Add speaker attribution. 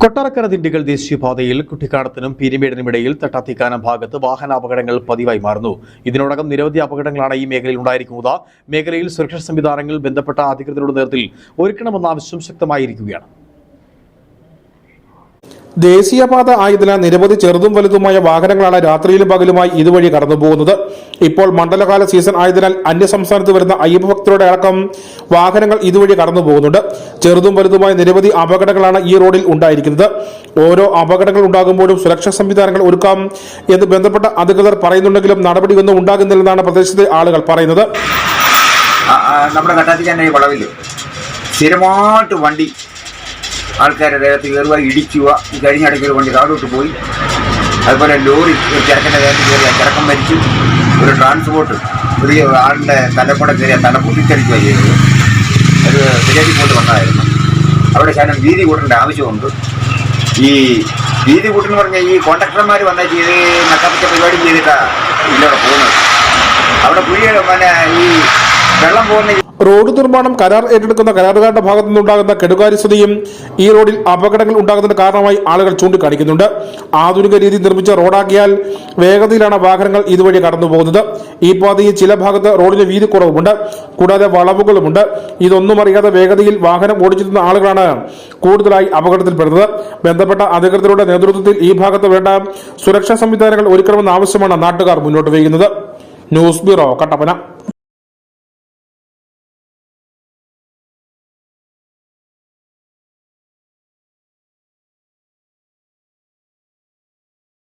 Speaker 1: കൊട്ടാരക്കര ദിണ്ടിഗൽ ദേശീയപാതയിൽ കുട്ടിക്കാടത്തിനും പീരിമേടിനും ഇടയിൽ തട്ടാത്തിക്കാനം ഭാഗത്ത് വാഹനാപകടങ്ങൾ പതിവായി മാറുന്നു. ഇതിനോടകം നിരവധി അപകടങ്ങളാണ് ഈ മേഖലയിൽ ഉണ്ടായിരിക്കുന്നത്. മേഖലയിൽ സുരക്ഷാ സംവിധാനങ്ങൾ ബന്ധപ്പെട്ട അധികൃതരുടെ നേതൃത്വത്തിൽ ഒരുക്കണമെന്ന ആവശ്യം ശക്തമായിരിക്കുകയാണ്.
Speaker 2: ദേശീയപാത ആയതിനാൽ നിരവധി ചെറുതും വലുതുമായ വാഹനങ്ങളാണ് രാത്രിയിലും പകലുമായി ഇതുവഴി കടന്നുപോകുന്നത്. ഇപ്പോൾ മണ്ഡലകാല സീസൺ ആയതിനാൽ അന്യസംസ്ഥാനത്ത് വരുന്ന അയ്യപ്പ ഭക്തരുടെ അടക്കം വാഹനങ്ങൾ ഇതുവഴി കടന്നു പോകുന്നുണ്ട് ചെറുതും വലുതുമായ നിരവധി അപകടങ്ങളാണ് ഈ റോഡിൽ ഉണ്ടായിരിക്കുന്നത്. ഓരോ അപകടങ്ങൾ ഉണ്ടാകുമ്പോഴും സുരക്ഷാ സംവിധാനങ്ങൾ ഒരുക്കാം എന്ന് ബന്ധപ്പെട്ട അധികൃതർ പറയുന്നുണ്ടെങ്കിലും നടപടിയൊന്നും ഉണ്ടാകുന്നില്ലെന്നാണ് പ്രദേശത്തെ ആളുകൾ പറയുന്നത്.
Speaker 3: നമ്മുടെ കട്ടാത്തിക്കാൻ വളവിൽ സ്ഥിരമായിട്ട് വണ്ടി ആൾക്കാരുടെ ദേഹത്ത് കയറുക ഇടിക്കുക ഈ കഴിഞ്ഞ ഇടയ്ക്ക് വണ്ടി താഴോട്ട് പോയി. അതുപോലെ ലോറി ഒരു ചെറുക്കന്റെ ദേഹത്ത് കയറിയ ചെറുക്കം മരിച്ചു. ഒരു ട്രാൻസ്പോർട്ട് ഒരു ആളിന്റെ തലക്കൂടെ കയറിയ തല പൊട്ടിച്ചടിക്കുക ചെയ്തത്. ഒരു വില്ലേജ് പോയിട്ട് വന്നതായിരുന്നു. അവിടെ ശകലം വീതി കൂട്ടേണ്ട ആവശ്യമുണ്ട്. ഈ വീതി കൂട്ടെന്ന് പറഞ്ഞാൽ ഈ കോൺട്രാക്ടർമാർ വന്നാൽ ചെയ്ത് നക്കാപ്പിച്ച പരിപാടി ചെയ്തിട്ടാണ് ഇതിലൂടെ പോകുന്നത്. അവിടെ കുഴി പിന്നെ ഈ വെള്ളം പോകുന്ന
Speaker 2: റോഡ് നിർമ്മാണം കരാർ ഏറ്റെടുക്കുന്ന കരാറുകാരുടെ ഭാഗത്തു നിന്നുണ്ടാകുന്ന കെടുകാര്യസ്ഥതയും ഈ റോഡിൽ അപകടങ്ങൾ ഉണ്ടാകുന്നതിന് കാരണമായി ആളുകൾ ചൂണ്ടിക്കാണിക്കുന്നുണ്ട്. ആധുനിക രീതി നിർമ്മിച്ച റോഡാക്കിയാൽ വേഗതയിലാണ് വാഹനങ്ങൾ ഇതുവഴി കടന്നു പോകുന്നത് ഈ പാതയിൽ ചില ഭാഗത്ത് റോഡിന് വീതി കുറവുമുണ്ട് കൂടാതെ വളവുകളുമുണ്ട്. ഇതൊന്നും അറിയാതെ വേഗതയിൽ വാഹനം ഓടിച്ചെത്തുന്ന ആളുകളാണ് കൂടുതലായി അപകടത്തിൽപ്പെടുന്നത്. ബന്ധപ്പെട്ട അധികൃതരുടെ നേതൃത്വത്തിൽ ഈ ഭാഗത്ത് വേണ്ട സുരക്ഷാ സംവിധാനങ്ങൾ ഒരുക്കണമെന്ന ആവശ്യമാണ് നാട്ടുകാർ മുന്നോട്ട് വയ്ക്കുന്നത്. News bureau Kattappana.